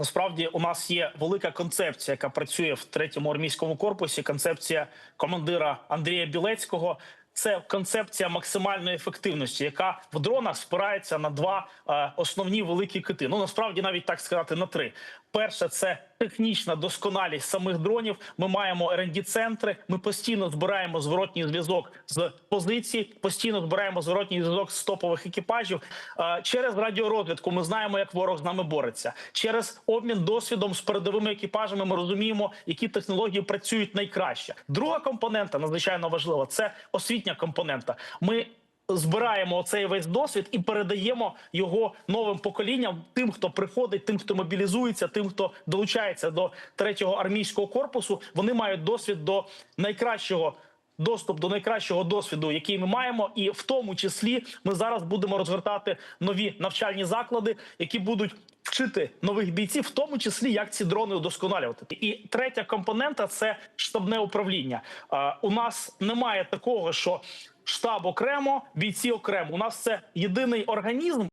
Насправді у нас є велика концепція, яка працює в третьому армійському корпусі. Концепція командира Андрія Білецького. Це концепція максимальної ефективності, яка в дронах спирається на два е, основні великі кити. Ну насправді навіть так сказати на три. Перше, це технічна досконалість самих дронів. Ми маємо rd центри. Ми постійно збираємо зворотній зв'язок з позицій, постійно збираємо зворотній зв'язок з топових екіпажів. Через радіорозвідку ми знаємо, як ворог з нами бореться. Через обмін досвідом з передовими екіпажами ми розуміємо, які технології працюють найкраще. Друга компонента надзвичайно важлива це освітня компонента. Ми збираємо цей весь досвід і передаємо його новим поколінням, тим, хто приходить, тим, хто мобілізується, тим, хто долучається до третього армійського корпусу. Вони мають досвід до найкращого. Доступ до найкращого досвіду, який ми маємо, і в тому числі ми зараз будемо розгортати нові навчальні заклади, які будуть вчити нових бійців, в тому числі як ці дрони удосконалювати. І третя компонента це штабне управління. У нас немає такого, що штаб окремо, бійці окремо. У нас це єдиний організм.